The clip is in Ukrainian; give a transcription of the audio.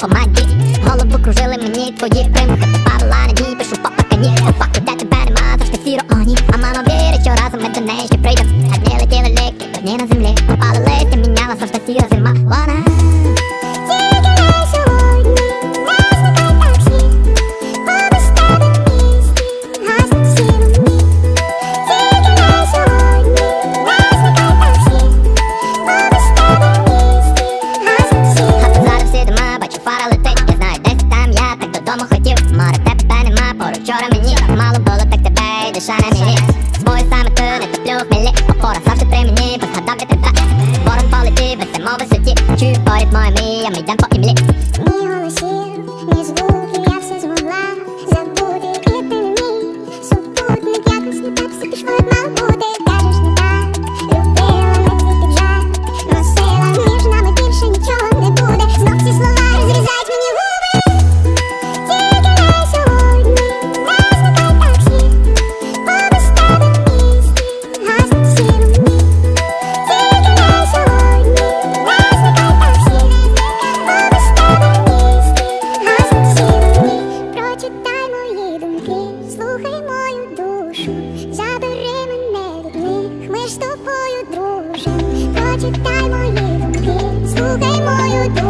помаді Голову кружили мені твої примухи Ти павила надій, пишу по кані Опаку, де тебе нема, завжди сіро оні А мама вірить, що разом ми до неї ще прийдем А дні летіли ліки, до дні на землі. Попали листя, міняла завжди сіра зима мілі З бою саме ти, не топлю в хмілі Опора завжди при мені, бо згадав я тебе Ворон полети, без зимов висоті Чую поряд моє мій, а ми йдем по імлі Ні голосів, ні звуків, я все змогла забути, і ти мій супутник, якось не так все пішло, забери мене від них, ми ж тобою дружим. Прочитай мої думки, слухай мою забери